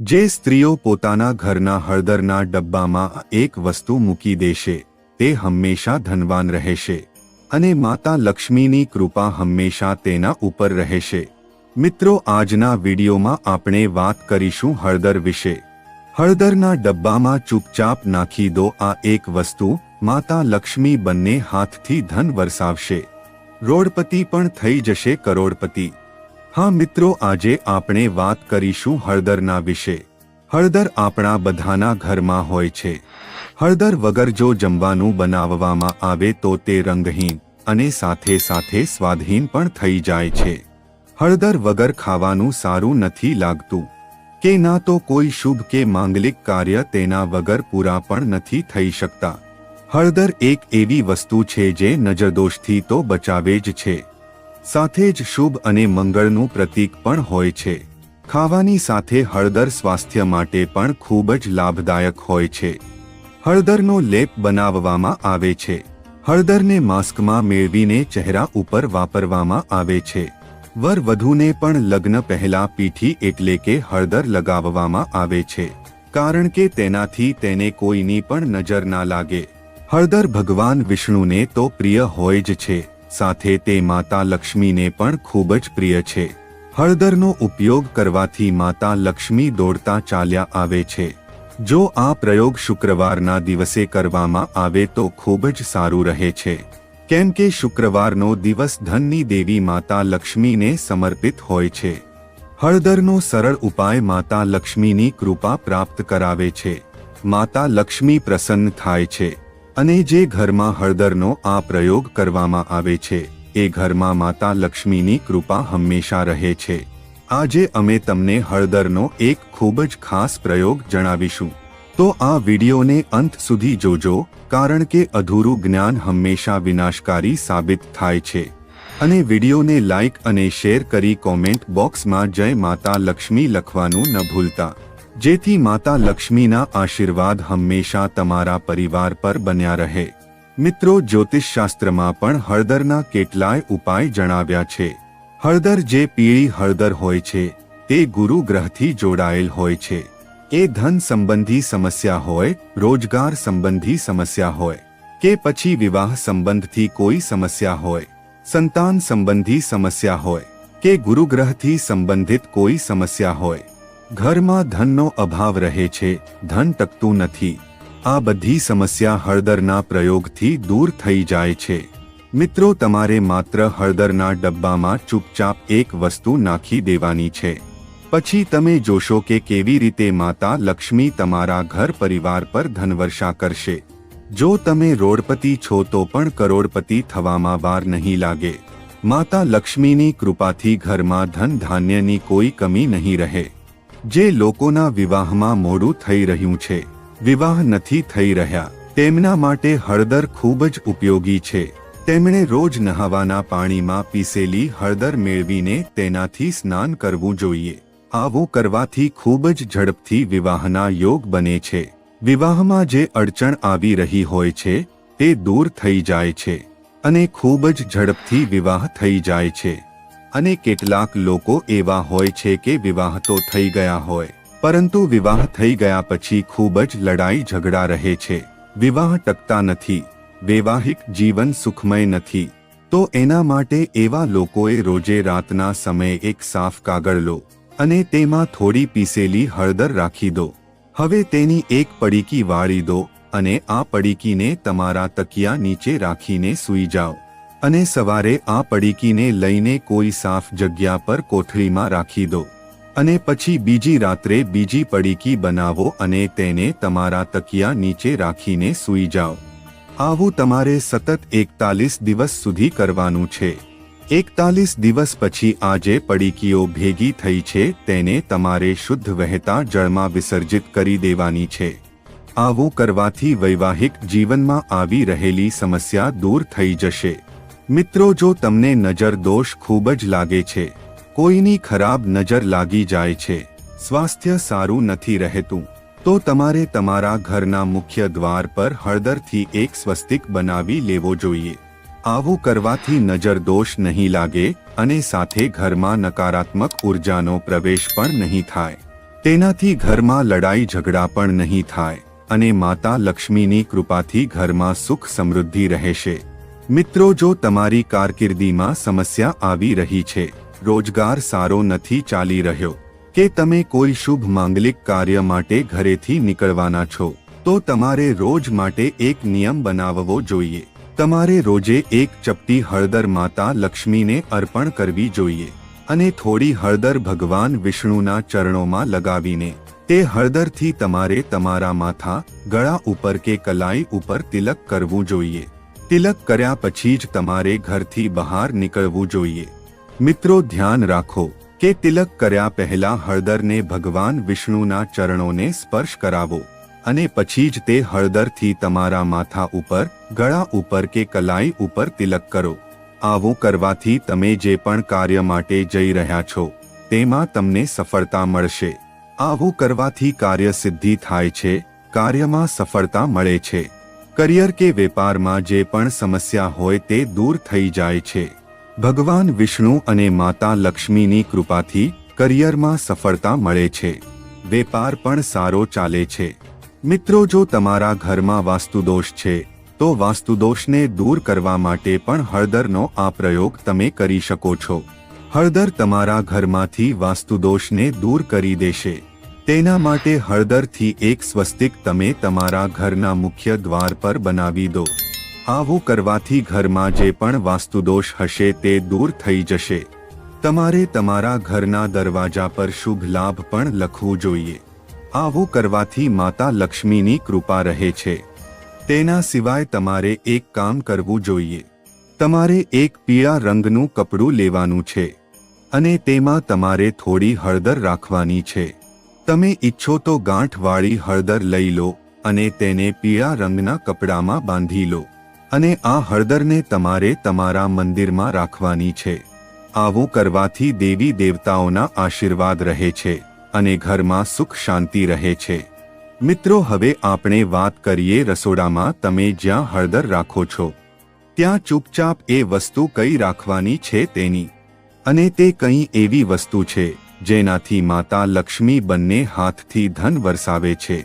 જે સ્ત્રીઓ પોતાના ઘરના હળદરના ડબ્બામાં એક વસ્તુ મૂકી દેશે, તે હંમેશા ધનવાન રહેશે. અને માતા લક્ષ્મીની કૃપા હંમેશા તેના ઉપર રહેશે. મિત્રો, આજના વિડીયોમાં આપણે વાત કરીશું હળદર વિશે. હળદરના ડબ્બામાં ચૂપચાપ નાખી દો આ એક વસ્તુ, માતા લક્ષ્મી બંને હાથથી ધન વરસાવશે. રોડપતિ પણ થઈ જશે કરોડપતિ. હા મિત્રો, આજે આપણે વાત કરીશું હળદરના વિશે. હળદર આપણા બધાના ઘરમાં હોય છે. હળદર વગર જો જમવાનું બનાવવામાં આવે તો તે રંગહીન અને સાથે સાથે સ્વાદહીન પણ થઈ જાય છે. હળદર વગર ખાવાનું સારું નથી લાગતું. કે ના તો કોઈ શુભ કે માંગલિક કાર્ય તેના વગર પૂરા પણ નથી થઈ શકતા. હળદર એક એવી વસ્તુ છે જે નજરદોષથી તો બચાવે જ છે. સાથે જ શુભ અને મંગળનું પ્રતીક પણ હોય છે. ખાવાની સાથે હળદર સ્વાસ્થ્ય માટે પણ ખૂબ જ લાભદાયક હોય છે. હળદરનો લેપ બનાવવામાં આવે છે. હળદરને માસ્કમાં મેળવીને ચહેરા ઉપર વાપરવામાં આવે છે. વર વધુને પણ લગ્ન પહેલા પીઠી એટલે કે હળદર લગાવવામાં આવે છે. કારણ કે તેનાથી તેને કોઈની પણ નજર ના લાગે. હળદર ભગવાન વિષ્ણુને તો પ્રિય હોય જ છે. સાથે તે માતા લક્ષ્મીને પણ ખૂબ જ પ્રિય છે. હળદરનો ઉપયોગ કરવાથી માતા લક્ષ્મી દોડતા ચાલ્યા આવે છે. જો આ પ્રયોગ શુક્રવારના દિવસે કરવામાં આવે તો ખૂબ જ સારું રહે છે. કેમ કે શુક્રવારનો દિવસ ધનની દેવી માતા લક્ષ્મીને સમર્પિત હોય છે. હળદરનો સરળ ઉપાય માતા લક્ષ્મીની કૃપા પ્રાપ્ત કરાવે છે. માતા લક્ષ્મી પ્રસન્ન થાય છે. અને જે ઘરમાં હળદરનો આ પ્રયોગ કરવામાં આવે છે, એ ઘરમાં માતા લક્ષ્મીની કૃપા હંમેશા રહે છે. આજે અમે તમને હળદરનો એક ખૂબ જ ખાસ પ્રયોગ જણાવીશું. તો આ વિડીયોને અંત સુધી જોજો, કારણ કે અધૂરું જ્ઞાન હંમેશા વિનાશકારી સાબિત થાય છે. અને વિડીયોને લાઇક અને શેર કરી કોમેન્ટ બોક્સમાં જય માતા લક્ષ્મી લખવાનું ન ભૂલતા. જેથી માતા લક્ષ્મીના આશીર્વાદ હંમેશા તમારા પરિવાર પર બન્યા રહે. મિત્રો, જ્યોતિષશાસ્ત્રમાં પણ હળદરના કેટલાય ઉપાય જણાવ્યા છે. હળદર જે પીળી હળદર હોય છે, તે ગુરુ ગ્રહથી જોડાયેલ હોય છે. એ ધન સંબંધી સમસ્યા હોય, રોજગાર સંબંધી સમસ્યા હોય, કે પછી વિવાહ સંબંધથી કોઈ સમસ્યા હોય, સંતાન સંબંધી સમસ્યા હોય, કે ગુરુગ્રહથી સંબંધિત કોઈ સમસ્યા હોય. ઘરમાં ધનનો અભાવ રહે છે, ધન ટકતું નથી. આ બધી સમસ્યા હળદરના પ્રયોગથી દૂર થઈ જાય છે. મિત્રો, તમારે માત્ર હળદરના ડબ્બામાં ચૂપચાપ એક વસ્તુ નાખી દેવાની છે. પછી તમે જોશો કે કેવી રીતે માતા લક્ષ્મી તમારા ઘર પરિવાર પર ધનવર્ષા કરશે. જો તમે રોડપતિ છો તો પણ કરોડપતિ થવામાં વાર નહીં લાગે. માતા લક્ષ્મીની કૃપાથી ઘરમાં ધન ધાન્યની કોઈ કમી નહીં રહે. જે લોકોના વિવાહમાં મોડું થઈ રહ્યું છે. વિવાહ નથી થઈ રહ્યા. તેમના માટે હળદર ખૂબ જ ઉપયોગી છે. તેમણે રોજ નહાવાના પાણીમાં પીસેલી હળદર મેળવીને તેનાથી સ્નાન કરવું જોઈએ. આવું કરવાથી ખૂબ જ ઝડપથી વિવાહના યોગ બને છે. વિવાહમાં જે અડચણ આવી રહી હોય છે, તે દૂર થઈ જાય છે. અને ખૂબ જ ઝડપથી વિવાહ થઈ જાય છે. અને કેટલાક લોકો એવા હોય છે કે વિવાહ તો થઈ ગયા હોય, પરંતુ વિવાહ થઈ ગયા પછી ખૂબ જ લડાઈ ઝઘડા રહે છે. વિવાહ ટકતા નથી, વૈવાહિક જીવન સુખમય નથી. તો એના માટે એવા લોકોએ રોજે રાતના સમયે એક સાફ કાગળ લો, અને તેમાં થોડી પીસેલી હળદર રાખી દો. હવે તેની એક પડીકી વાળી દો, અને આ પડીકીને તમારા તકિયા નીચે રાખીને સૂઈ જાઓ. અને સવારે આ પડીકીને લઈને કોઈ સાફ જગ્યા પર કોથળીમાં રાખી દો. અને પછી બીજી રાત્રે બીજી પડીકી બનાવો અને તેને તમારા તકિયા નીચે રાખીને સૂઈ જાઓ. આવું તમારે સતત એકતાલીસ દિવસ સુધી કરવાનું છે. એકતાલીસ દિવસ પછી આ જે પડીકીઓ ભેગી થઈ છે તેને તમારે શુદ્ધ વહેતા જળમાં વિસર્જિત કરી દેવાની છે. આવું કરવાથી વૈવાહિક જીવનમાં આવી રહેલી સમસ્યા દૂર થઈ જશે. મિત્રો જો તમને નજર દોષ ખૂબ જ લાગે છે, કોઈની ખરાબ નજર લાગી જાય છે, સ્વાસ્થ્ય સારું નથી રહેતું, તો તમારે તમારા ઘરના મુખ્ય દ્વાર પર હળદરથી એક સ્વસ્તિક બનાવી લેવો જોઈએ. આવું કરવાથી નજર દોષ નહીં લાગે અને સાથે ઘરમાં નકારાત્મક ઉર્જાનો પ્રવેશ પણ નહીં થાય. તેનાથી ઘરમાં લડાઈ ઝઘડા પણ નહીં થાય અને માતા લક્ષ્મીની કૃપાથી ઘરમાં સુખ સમૃદ્ધિ રહેશે. મિત્રો, જો તમારી કારકિર્દીમાં સમસ્યા આવી રહી છે, રોજગાર સારો નથી ચાલી રહ્યો, કે તમે કોઈ શુભ માંગલિક કાર્ય માટે ઘરેથી નીકળવાના છો, તો તમારે રોજ માટે એક નિયમ બનાવવો જોઈએ. તમારે રોજે એક ચપટી હળદર માતા લક્ષ્મીને અર્પણ કરવી જોઈએ અને થોડી હળદર ભગવાન વિષ્ણુના ચરણોમાં લગાવીને, તે હળદરથી તમારે તમારા માથા, ગળા ઉપર કે કલાઈ ઉપર તિલક કરવું જોઈએ. તિલક કર્યા પછી જ તમારે ઘરથી બહાર નીકળવું જોઈએ. મિત્રો, ધ્યાન રાખો કે તિલક કર્યા પહેલા હળદરને ભગવાન વિષ્ણુના ચરણોને સ્પર્શ કરાવો અને પછી જ તે હળદરથી તમારા માથા ઉપર, ગળા ઉપર કે કલાઈ ઉપર તિલક કરો. આવું કરવાથી તમે જે પણ કાર્ય માટે જઈ રહ્યા છો, તેમાં તમને સફળતા મળશે. આવું કરવાથી કાર્ય સિદ્ધિ થાય છે, કાર્યમાં સફળતા મળે છે. કરિયર કે વેપારમાં જે પણ સમસ્યા હોય તે દૂર થઈ જાય છે. ભગવાન વિષ્ણુ અને માતા લક્ષ્મીની કૃપાથી કરિયરમાં સફળતા મળે છે. વેપાર પણ સારો ચાલે છે. મિત્રો, જો તમારા ઘરમાં વાસ્તુદોષ છે, તો વાસ્તુદોષને દૂર કરવા માટે પણ હળદરનો આ પ્રયોગ તમે કરી શકો છો. હળદર તમારા ઘરમાંથી વાસ્તુદોષને દૂર કરી દેશે. તેના માટે હળદરથી એક સ્વસ્તિક તમે તમારા ઘરના મુખ્ય દ્વાર પર બનાવી દો. આવું કરવાથી ઘરમાં જે પણ વાસ્તુદોષ હશે તે દૂર થઈ જશે. તમારે તમારા ઘરના દરવાજા પર શુભ લાભ પણ લખવું જોઈએ. આવું કરવાથી માતા લક્ષ્મીની કૃપા રહે છે. તેના સિવાય તમારે એક કામ કરવું જોઈએ. તમારે એક પીળા રંગનું કપડું લેવાનું છે. અને તેમાં તમારે થોડી હળદર રાખવાની છે. તમે ઈચ્છો તો ગાંઠવાળી હળદર લઈ લો અને તેને પીળા રંગના કપડામાં બાંધી લો. અને આ હળદરને તમારે તમારા મંદિરમાં રાખવાની છે. આવું કરવાથી દેવી દેવતાઓના આશીર્વાદ રહે છે અને ઘરમાં સુખ શાંતિ રહે છે. મિત્રો, હવે આપણે વાત કરીએ રસોડામાં તમે જ્યાં હળદર રાખો છો. ત્યાં ચૂપચાપ એ વસ્તુ કઈ રાખવાની છે તેની. અને તે કંઈ એવી વસ્તુ છે? જેનાથી માતા લક્ષ્મી બંને હાથથી ધન વરસાવે છે.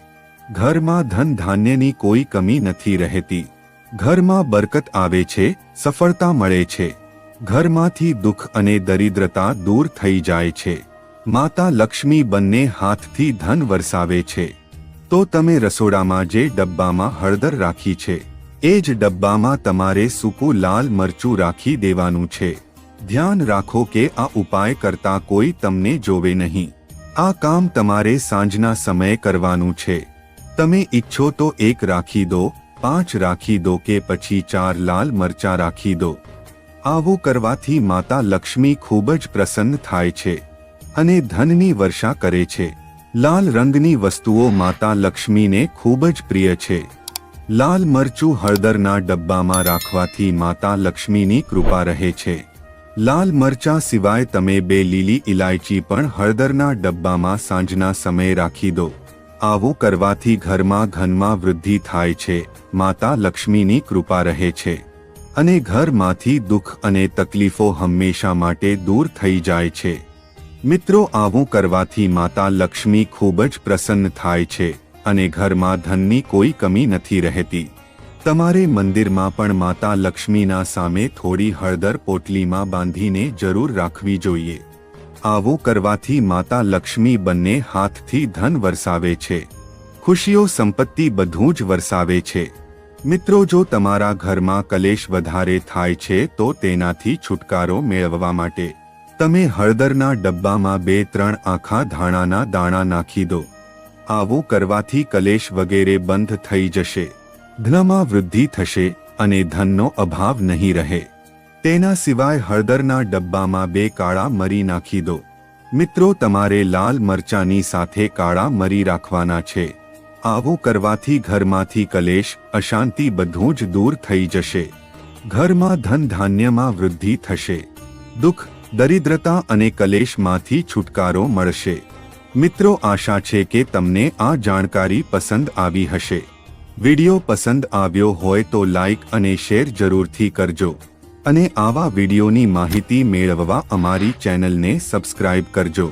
ઘરમાં ધન ધાન્યની કોઈ કમી નથી રહેતી. ઘરમાં બરકત આવે છે, સફળતા મળે છે. ઘરમાંથી દુઃખ અને દરિદ્રતા દૂર થઈ જાય છે. માતા લક્ષ્મી બંને હાથથી ધન વરસાવે છે. તો તમે રસોડામાં જે ડબ્બામાં હળદર રાખી છે, એ જ ડબ્બામાં તમારે સૂકું લાલ મરચું રાખી દેવાનું છે. ધ્યાન રાખો કે આ ઉપાય કરતા કોઈ તમને જોવે નહીં. આ કામ તમારે સાંજના સમયે કરવાનું છે. તમે ઈચ્છો તો એક રાખી દો, પાંચ રાખી દો કે પછી ચાર લાલ મરચા રાખી દો. આવું કરવાથી માતા લક્ષ્મી ખૂબ જ પ્રસન્ન થાય છે અને ધનની વર્ષા કરે છે. લાલ રંગની વસ્તુઓ માતા લક્ષ્મીને ખૂબ જ પ્રિય છે. લાલ મરચું હળદરના ડબ્બામાં રાખવાથી માતા લક્ષ્મીની કૃપા રહે છે. લાલ મરચા સિવાય તમે બે લીલી ઇલાયચી પણ હળદરના ડબ્બામાં સાંજના સમયે રાખી દો. આવું કરવાથી ઘરમાં ઘનમાં વૃદ્ધિ થાય છે, માતા લક્ષ્મીની કૃપા રહે છે. અને ઘરમાંથી દુઃખ અને તકલીફો હંમેશા માટે દૂર થઈ જાય છે. મિત્રો, આવું કરવાથી માતા લક્ષ્મી ખૂબ જ પ્રસન્ન થાય છે અને ઘરમાં ધનની કોઈ કમી નથી રહેતી. તમારે મંદિરમાં પણ માતા લક્ષ્મીના સામે થોડી હળદર પોટલીમાં બાંધીને જરૂર રાખવી જોઈએ. આવું કરવાથી માતા લક્ષ્મી બંને હાથથી ધન વરસાવે છે. ખુશીઓ સંપત્તિ બધું જ વરસાવે છે. મિત્રો, જો તમારા ઘરમાં કલેશ વધારે થાય છે, તો તેનાથી છુટકારો મેળવવા માટે. તમે હળદરના ડબ્બામાં બે, ત્રણ આખા ધાણાના દાણા નાખી દો. આવું કરવાથી કલેશ વગેરે બંધ થઈ જશે. ધનમાં વૃદ્ધિ થશે અને ધનનો અભાવ નહીં રહે. તેના સિવાય હળદરના ડબ્બામાં બે કાળા મરી નાખી દો. મિત્રો, તમારે લાલ મરચાની સાથે કાળા મરી રાખવાના છે. આવું કરવાથી ઘરમાંથી કલેશ, અશાંતિ બધું જ દૂર થઈ જશે. ઘરમાં ધન ધાન્યમાં વૃદ્ધિ થશે. દુઃખ, દરિદ્રતા અને કલેશમાંથી છુટકારો મળશે. મિત્રો, આશા છે કે તમને આ જાણકારી પસંદ આવી હશે. વિડિયો પસંદ આવ્યો હોય તો લાઈક અને શેર જરૂરથી કરજો. અને આવા વિડિયોની માહિતી મેળવવા અમારી ચેનલને સબસ્ક્રાઇબ કરજો.